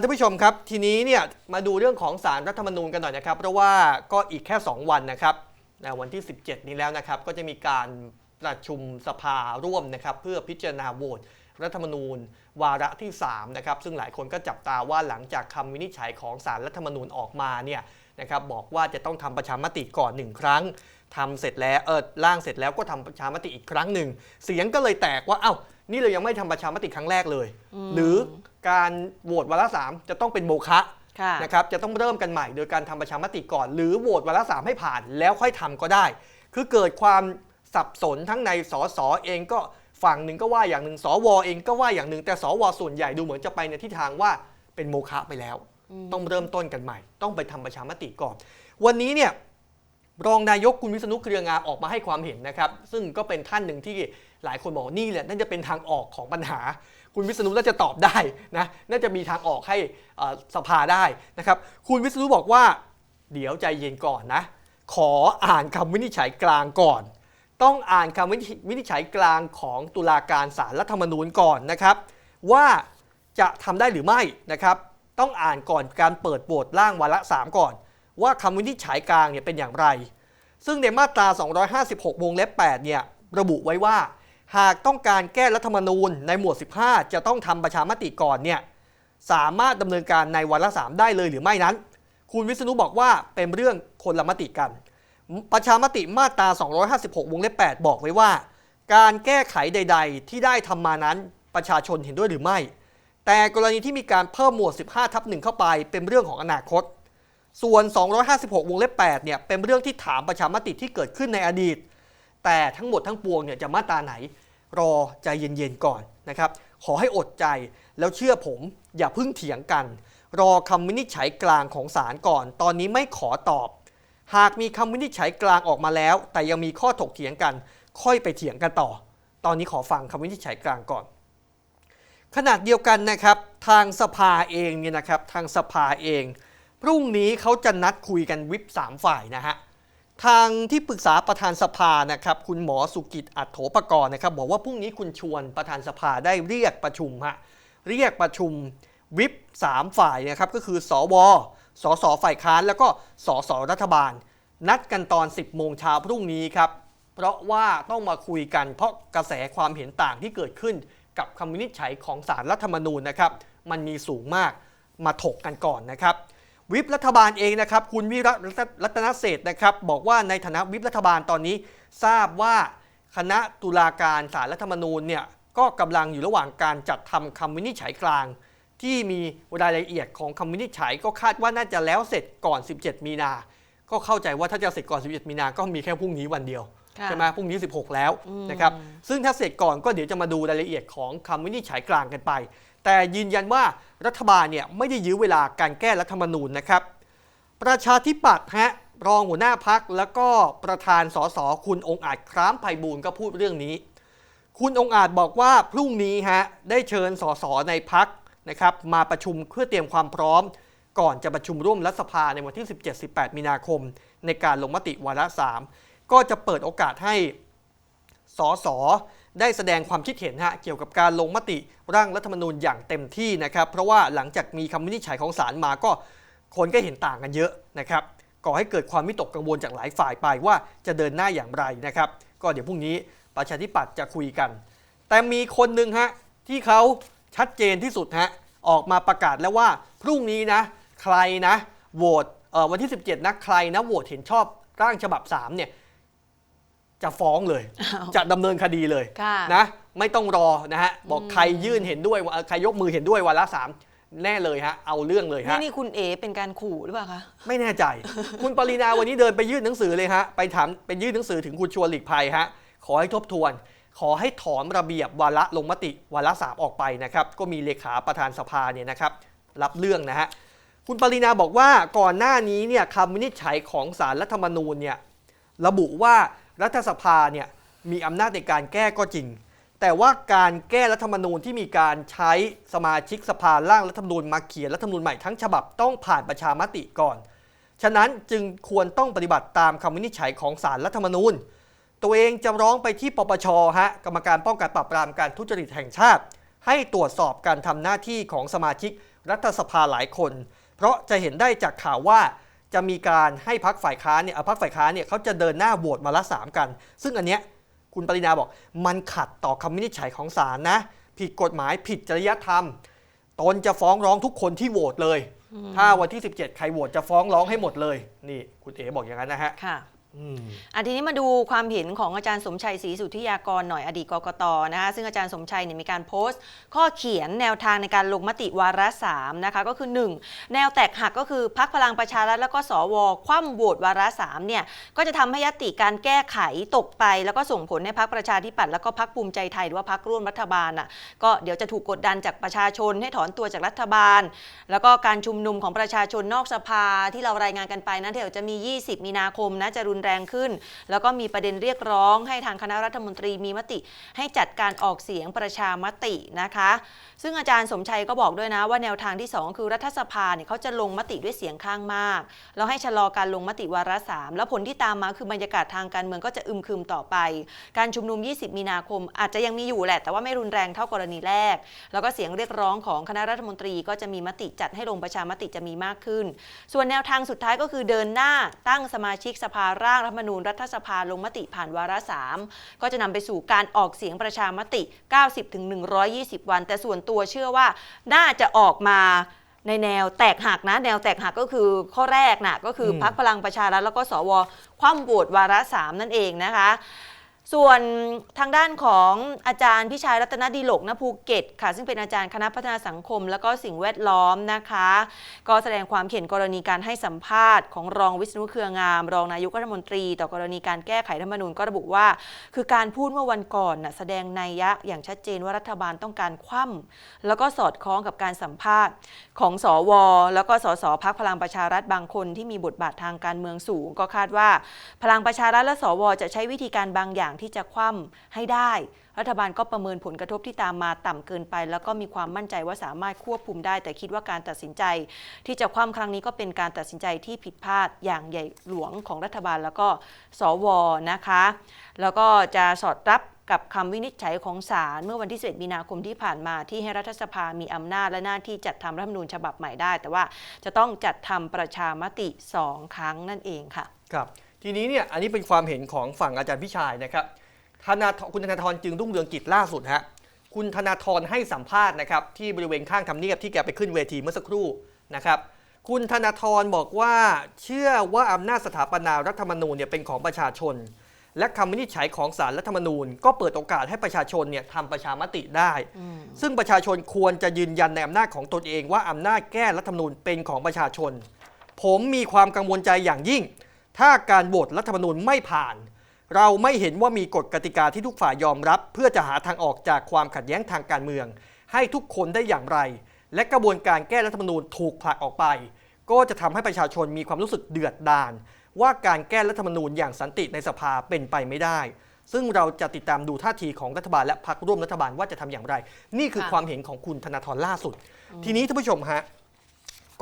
ท่านผู้ชมครับทีนี้เนี่ยมาดูเรื่องของสารรัฐธรรมนูญกันหน่อยนะครับ เพราะว่าก็อีกแค่ 2 วันนะครับวันที่ 17 นี้แล้วนะครับ ก็จะมีการประชุมสภาร่วมนะครับ เพื่อพิจารณาโหวตรัฐธรรมนูญ วาระที่3นะครับซึ่งหลายคนก็จับตาว่าหลังจากคำวินิจฉัยของสารรัฐธรรมนูญออกมาเนี่ยนะครับบอกว่าจะต้องทำประชามติก่อนหนึ่งครั้งทำเสร็จแล้วเออร่างเสร็จแล้วก็ทำประชามติอีกครั้งหนึ่งเสียงก็เลยแตกว่าเอ้า นี่เรายังไม่ทำประชามติครั้งแรกเลย หรือการโหวตวาระสามจะต้องเป็นโมฆะค่ะนะครับจะต้องเริ่มกันใหม่โดยการทำประชามติก่อน หรือโหวตวาระสามให้ผ่านแล้วค่อยทำก็ได้ คือเกิดความสับสนทั้งในสสเองก็ฝั่งหนึ่งก็ว่าอย่างหนึ่งสวเองก็ว่าอย่างหนึ่ง แต่สวส่วนใหญ่ดูเหมือนจะไปในทิศทางว่าเป็นโมฆะไปแล้ว ต้องเริ่มต้นกันใหม่ ต้องไปทำประชามติก่อน วันนี้เนี่ย รองนายกคุณวิษณุเครืองามออกมาให้ความเห็นนะครับ ซึ่งก็เป็นท่านหนึ่งที่หลายคนบอกนี่แหละน่าจะเป็นทางออกของปัญหา คุณวิษณุน่าจะตอบได้นะน่าจะมีทางออกให้สภาได้นะครับ คุณวิษณุบอกว่า เดี๋ยวใจเย็นก่อนนะ ขออ่านคำวินิจฉัยกลางก่อน ต้องอ่านคำวินิจฉัยกลางของตุลาการศาลรัฐธรรมนูญก่อนนะครับ ว่าจะทำได้หรือไม่นะครับ ต้องอ่านก่อนการเปิดโหวตร่างวาระ3ก่อน ว่าคำวินิจฉัยกลางเนี่ยเป็นอย่างไร ซึ่งในมาตรา 256 วงเล็บ 8 เนี่ย ระบุไว้ว่า หากต้องการแก้รัฐธรรมนูญในหมวด 15 จะต้องทำประชามติก่อนเนี่ย สามารถดำเนินการในวาระ3ได้เลยหรือไม่นั้น คุณวิษณุบอกว่าเป็นเรื่องคนละมติกัน ประชามติมาตรา 256 วงเล็บ 8 บอกไว้ว่า การแก้ไขใด ๆ ที่ได้ทำมานั้นประชาชนเห็นด้วยหรือไม่ แต่กรณีที่มีการเพิ่มหมวด 15 ทับหนึ่งเข้าไป เป็นเรื่องของอนาคต ส่วน 256 วงเล็บ 8 เนี่ย เป็นเรื่องที่ถามประชามติที่เกิดขึ้นในอดีต แต่ทั้งหมดทั้งปวงเนี่ยจะมาตราไหน รอใจเย็นๆก่อนนะครับ ขอให้อดใจแล้วเชื่อผมอย่าพิ่งเถียงกัน รอคำวินิจฉัยกลางของศาลก่อน ตอนนี้ไม่ขอตอบ หากมีคำวินิจฉัยกลางออกมาแล้ว แต่ยังมีข้อถกเถียงกัน ค่อยไปเถียงกันต่อ ตอนนี้ขอฟังคำวินิจฉัยกลางก่อน ขนาดเดียวกันนะครับ ทางสภาเองเนี่ยนะครับ ทางสภาเอง พรุ่งนี้เขาจะนัดคุยกันวิปสามฝ่ายนะฮะทางที่ปรึกษาประธานสภานะครับคุณหมอสุกิจอัตโถปกรณ์นะครับบอกว่าพรุ่งนี้คุณชวนประธานสภาได้เรียกประชุมฮะเรียกประชุมวิปสามฝ่ายนะครับก็คือสวสสฝ่ายค้านแล้วก็สสรัฐบาล นัดกันตอน 10 โมงเช้าพรุ่งนี้ครับ เพราะว่าต้องมาคุยกันเพราะกระแสความเห็นต่างที่เกิดขึ้น กับคำวินิจฉัยของสารรัฐธรรมนูญนะครับ มันมีสูงมากมาถกกันก่อนนะครับ วิปรัฐบาลเองนะครับ คุณวิรัตรัตนเศรษฐ์นะครับบอกว่าในฐานะวิปรัฐบาลตอนนี้ ทราบว่าคณะตุลาการศาลรัฐธรรมนูญเนี่ยก็กำลังอยู่ระหว่างการจัดทำคำวินิจฉัยกลาง ที่มีรายละเอียดของคำวินิจฉัยก็คาดว่าน่าจะแล้วเสร็จก่อน 17 มีนา ก็เข้าใจว่าถ้าจะเสร็จก่อน 17 มีนา ก็มีแค่พรุ่งนี้วันเดียวค่ะใช่ไหมพรุ่งนี้ 16 แล้วนะครับซึ่งถ้าเสร็จก่อนก็เดี๋ยวจะมาดูรายละเอียดของคำวินิจฉัยกลางกันไป แต่ยืนยันว่ารัฐบาลเนี่ยไม่ได้ยื้อเวลาการแก้รัฐธรรมนูญนะครับ ประชาธิปัตย์ฮะรองหัวหน้าพักแล้วก็ประธานสสคุณองอาจคร้ามไพบูลย์ก็พูดเรื่องนี้ คุณองอาจบอกว่าพรุ่งนี้ฮะได้เชิญสสในพักนะครับมาประชุมเพื่อเตรียมความพร้อม ก่อนจะประชุมร่วมรัฐสภาในวันที่ 17-18 มีนาคม ในการลงมติวาระ 3 ก็จะเปิดโอกาสให้สส ได้แสดงความคิดเห็นฮะเกี่ยวกับการลงมติร่างรัฐธรรมนูญอย่างเต็มที่นะครับเพราะว่าหลังจากมีคำวินิจฉัยของศาลมาก็คนก็เห็นต่างกันเยอะนะครับก่อให้เกิดความวิตกกังวลจากหลายฝ่ายไปว่าจะเดินหน้าอย่างไรนะครับ ก็เดี๋ยวพรุ่งนี้ประชาธิปัตย์จะคุยกัน แต่มีคนหนึ่งฮะที่เขาชัดเจนที่สุดฮะออกมาประกาศแล้วว่าพรุ่งนี้นะใครนะโหวตวันที่ 17นะใครนะโหวตเห็นชอบร่างฉบับ3เนี่ย จะฟ้องเลยอ้าวจะดำเนินคดีเลยค่ะนะ ไม่ต้องรอนะฮะ บอกใครยื่นเห็นด้วยว่าใครยกมือเห็นด้วยวาระสามแน่เลยฮะ เอาเรื่องเลยนี่ฮะ นี่คุณเอเป็นการขู่หรือเปล่าคะ ไม่แน่ใจ คุณปรินาวันนี้เดินไปยื่นหนังสือเลยฮะ ไปถามไปยื่นหนังสือถึงคุณชวนหลีกภัยฮะ ขอให้ทบทวน ขอให้ถอนระเบียบวาระลงมติวาระสามออกไปนะครับ ก็มีเลขาประธานสภาเนี่ยนะครับ รับเรื่องนะฮะ คุณปรินาบอกว่าก่อนหน้านี้เนี่ยคำวินิจฉัยของสารรัฐธรรมนูญเนี่ยระบุว่า รัฐสภาเนี่ยมีอำนาจในการแก้ก็จริง แต่ว่าการแก้รัฐธรรมนูญที่มีการใช้สมาชิกสภาร่างรัฐธรรมนูญมาเขียนรัฐธรรมนูญใหม่ทั้งฉบับต้องผ่านประชามติก่อน ฉะนั้นจึงควรต้องปฏิบัติตามคำวินิจฉัยของศาลรัฐธรรมนูญ ตัวเองจะร้องไปที่ปปชฮะกรรมการป้องกันปราบปรามการทุจริตแห่งชาติ ให้ตรวจสอบการทำหน้าที่ของสมาชิกรัฐสภาหลายคน เพราะจะเห็นได้จากข่าวว่า จะมีการให้พักฝ่ายค้านเนี่ยเอาพักฝ่ายค้านเนี่ยเขาจะเดินหน้าโหวตมาละสามกัน ซึ่งอันเนี้ยคุณปรินาบอก มันขัดต่อคำวินิจฉัยของศาลนะ ผิดกฎหมายผิดจริยธรรม ตนจะฟ้องร้องทุกคนที่โหวตเลย ถ้าวันที่ 17 ใครโหวตจะฟ้องร้องให้หมดเลย นี่คุณเอ๋บอกอย่างนั้นนะฮะะ อันทีนี้มาดูความเห็นของอาจารย์สมชัยศรีสุทธิยากรหน่อยอดีตกกตนะคะซึ่งอาจารย์สมชัยเนี่ยมีการโพสต์ ข้อเขียนแนวทางในการลงมติวาระสามนะคะก็คือ 1 แนวแตกหักก็คือพักพลังประชารัฐแล้วก็สวคว่ำโหวตวาระสามเนี่ยก็จะทำให้ยติการแก้ไขตกไป แล้วก็ส่งผลให้พักประชาธิปัตย์แล้วก็พักภูมิใจไทยหรือว่าพักร่วมรัฐบาลอะก็เดี๋ยวจะถูกกดดันจากประชาชนให้ถอนตัวจากรัฐบาล แล้วก็การชุมนุมของประชาชนนอกสภาที่เรารายงานกันไปนะเดี๋ยวจะมี 20 มีนาคมนะจะรุนแรงขึ้น แล้วก็มีประเด็นเรียกร้องให้ทางคณะรัฐมนตรีมีมติ ให้จัดการออกเสียงประชามตินะคะ ซึ่งอาจารย์สมชัยก็บอกด้วยนะว่าแนวทางที่ 2 คือรัฐสภาเนี่ยเขาจะลงมติด้วยเสียงข้างมาก แล้วให้ชะลอการลงมติวาระสามแล้วผลที่ตามมาคือบรรยากาศทางการเมืองก็จะอึมครึมต่อไป การชุมนุม 20 มีนาคม อาจจะยังมีอยู่แหละ แต่ว่าไม่รุนแรงเท่ากรณีแรก แล้วก็เสียงเรียกร้องของคณะรัฐมนตรีก็จะมีมติจัดให้ลงประชามติจะมีมากขึ้น ส่วนแนวทางสุดท้ายก็คือเดินหน้าตั้งสมาชิกสภาร่างรัฐธรรมนูญรัฐสภาลงมติผ่านวาระสามก็จะนำไปสู่การออกเสียงประชามติ 90-120 วัน แต่ส่วนตัวเชื่อว่าน่าจะออกมาในแนวแตกหักนะ แนวแตกหักก็คือข้อแรกนะก็คือมพักพลังประชารัฐแล้วก็สวคว่ำโหวตวาระสามนั่นเองนะคะ ส่วนทางด้านของอาจารย์พิชัยรัตนดีหลกณภูเก็ตค่ะ ซึ่งเป็นอาจารย์คณะพัฒนาสังคม แล้วก็สิ่งแวดล้อมนะคะ ก็แสดงความเห็นกรณีการให้สัมภาษณ์ของรองวิษณุเครืองาม รองนายกรัฐมนตรี ต่อกรณีการแก้ไขรัฐธรรมนูญก็ระบุว่า คือการพูดเมื่อวันก่อนน่ะแสดงนัยยะอย่างชัดเจนว่ารัฐบาลต้องการคว่ำแล้วก็สอดคล้องกับการสัมภาษณ์ของสว แล้วก็สสพักพลังประชารัฐบางคนที่มีบทบาททางการเมืองสูง ก็คาดว่า พลังประชารัฐและสว จะใช้วิธีการบางอย่างที่จะคว่ำให้ได้ รัฐบาลก็ประเมินผลกระทบที่ตามมาต่ำเกินไป แล้วก็มีความมั่นใจว่าสามารถควบคุมได้ แต่คิดว่าการตัดสินใจ ที่จะคว่ำครั้งนี้ก็เป็นการตัดสินใจที่ผิดพลาดอย่างใหญ่หลวงของรัฐบาลแล้วก็สวนะคะ แล้วก็จะสอดรับกับคำวินิจฉัยของศาลเมื่อวันที่11มีนาคมที่ผ่านมาที่ให้รัฐสภามีอำนาจและหน้าที่จัดทำรัฐธรรมนูญฉบับใหม่ได้ แต่ว่าจะต้องจัดทำประชามติสองครั้งนั่นเองค่ะ ครับ ทีนี้เนี่ยอันนี้เป็นความเห็นของฝั่งอาจารย์พิชัยนะครับธนาธคุณธนาธรจึงรุ่งเรืองกิจล่าสุดฮะคุณธนาธรให้สัมภาษณ์นะครับที่บริเวณข้างทำเนียบที่แกไปขึ้นเวทีเมื่อสักครู่นะครับคุณธนาธรบอกว่าเชื่อว่าอำนาจสถาปนารัฐธรรมนูญเนี่ยเป็นของประชาชน และคำวินิจฉัยของศาลรัฐธรรมนูญ ก็เปิดโอกาสให้ประชาชนเนี่ยทำประชามติได้ ซึ่งประชาชนควรจะยืนยันในอำนาจของตนเองว่าอำนาจแก้รัฐธรรมนูญเป็นของประชาชน ผมมีความกังวลใจอย่างยิ่ง ถ้าการโหวตรัฐธรรมนูญไม่ผ่าน เราไม่เห็นว่ามีกฎกติกาที่ทุกฝ่ายยอมรับ เพื่อจะหาทางออกจากความขัดแย้งทางการเมือง ให้ทุกคนได้อย่างไร และกระบวนการแก้รัฐธรรมนูญถูกผลักออกไป ก็จะทำให้ประชาชนมีความรู้สึกเดือดดาลว่าการแก้รัฐธรรมนูญอย่างสันติในสภาเป็นไปไม่ได้ ซึ่งเราจะติดตามดูท่าทีของรัฐบาลและพรรคร่วมรัฐบาลว่าจะทำอย่างไร นี่คือค่ะความเห็นของคุณธนาธรล่าสุด ทีนี้ท่านผู้ชมฮะ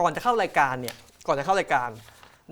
ก่อนจะเข้ารายการเนี่ยก่อนจะเข้ารายการ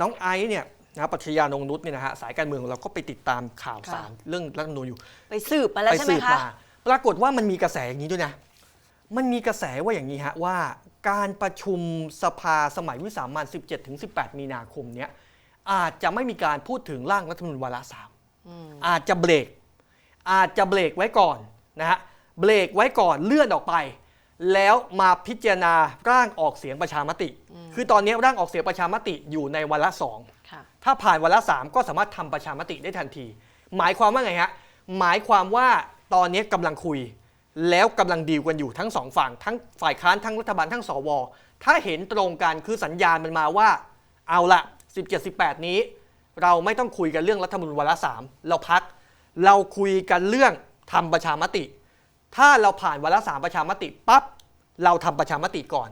น้องไอซ์เนี่ย นะปัชญานงนุษย์เนี่ยนะฮะสายการเมืองของเราก็ไปติดตามข่าวสารเรื่องรัฐธรรมนูญอยู่ ไปสืบมาแล้วไปใช่ไหมสืบคะ มาปรากฏว่ามันมีกระแสอย่างนี้ด้วยนะ มันมีกระแสว่าอย่างนี้ฮะว่าการประชุมสภาสมัยวิสามัน 17-18 มีนาคมเนี้ยอาจจะไม่มีการพูดถึงร่างรัฐธรรมนูญวาระสามอาจจะเบรก อาจจะเบรกไว้ก่อนนะฮะเบรกไว้ก่อนเลื่อนออกไป แล้วมาพิจารณาร่างออกเสียงประชามติ คือตอนนี้ร่างออกเสียงประชามติอยู่ในวาระสองค่ะ ถ้าผ่านวันละสามก็สามารถทำประชามติได้ทันที หมายความว่าไงฮะหมายความว่าตอนนี้กำลังคุย แล้วกำลังดีลกันอยู่ทั้งสองฝั่งทั้งฝ่ายค้านทั้งรัฐบาลทั้งสวถ้าเห็นตรงกันคือสัญญาณมันมาว่า เอาละ17-18 นี้ เราไม่ต้องคุยกันเรื่องรัฐมนูญวาระสามเราพัก เราคุยกันเรื่องทำประชามติ ถ้าเราผ่านวาระสามประชามติปั๊บเราทำประชามติก่อน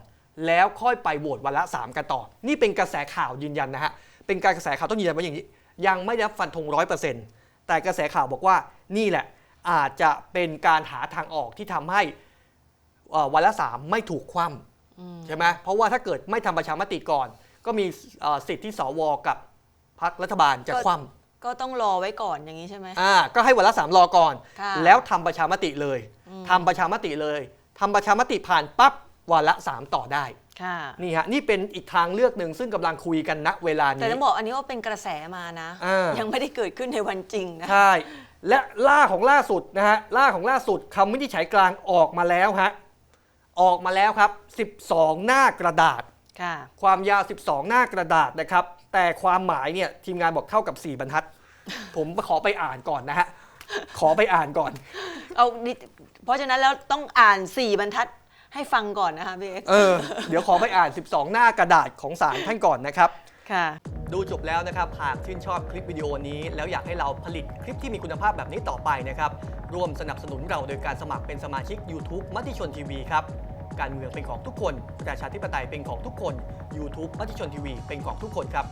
แล้วค่อยไปโหวตวาระสามกันต่อ นี่เป็นกระแสข่าวยืนยันนะฮะ เป็นการกระแสข่าวต้องยืนยันว่าอย่างนี้ ยังไม่ได้รับฟันธงร้อยเปอร์เซ็นต์แต่กระแสข่าวบอกว่านี่แหละอาจจะเป็นการหาทางออกที่ทำให้เอ่อวาระสามไม่ถูกคว่ำใช่ไหมเพราะว่าถ้าเกิดไม่ทำประชามติก่อน ก็มีเอ่อสิทธิ์ที่สวกับพรรครัฐบาลจะก็คว่ำก็ต้องรอไว้ก่อนอย่างนี้ใช่ไหมอ่าก็ให้วาระสามรอก่อนค่ะแล้วทำประชามติเลยทำประชามติเลยทำประชามติผ่านปั๊บวาระสามต่อได้ค่ะ นี่ฮะนี่เป็นอีกทางเลือกหนึ่งซึ่งกำลังคุยกันณเวลาแต่นี้ต้องบอกอันนี้ว่าเป็นกระแสมานะอ่ายัยังไม่ได้เกิดขึ้นในวันจริงนะใช่และล่าของล่าสุดนะฮะล่าของล่าสุดคำวินิจฉัยกลางออกมาแล้วฮะออกมาแล้วครับ 12 หน้ากระดาษค่ะความยาว 12 หน้ากระดาษนะครับ แต่ความหมายเนี่ยทีมงานบอกเท่ากับ 4 บรรทัด ผมขอไปอ่านก่อนนะฮะขอไปอ่านก่อน เอานิดเพราะฉะนั้นแล้วต้องอ่าน 4 บรรทัด ให้ฟังก่อนนะคะพี่เอ็กซ์เออ เดี๋ยวขอไปอ่าน 12 หน้ากระดาษของศาลท่านก่อนนะครับ ค่ะ ดูจบแล้วนะครับ หากชื่นชอบคลิปวิดีโอนี้ แล้วอยากให้เราผลิตคลิปที่มีคุณภาพแบบนี้ต่อไปนะครับ ร่วมสนับสนุนเราโดยการสมัครเป็นสมาชิก YouTube มติชนทีวีครับ การเมืองเป็นของทุกคน ประชาธิปไตยเป็นของทุกคน YouTube มติชนทีวีเป็นของทุกคนครับ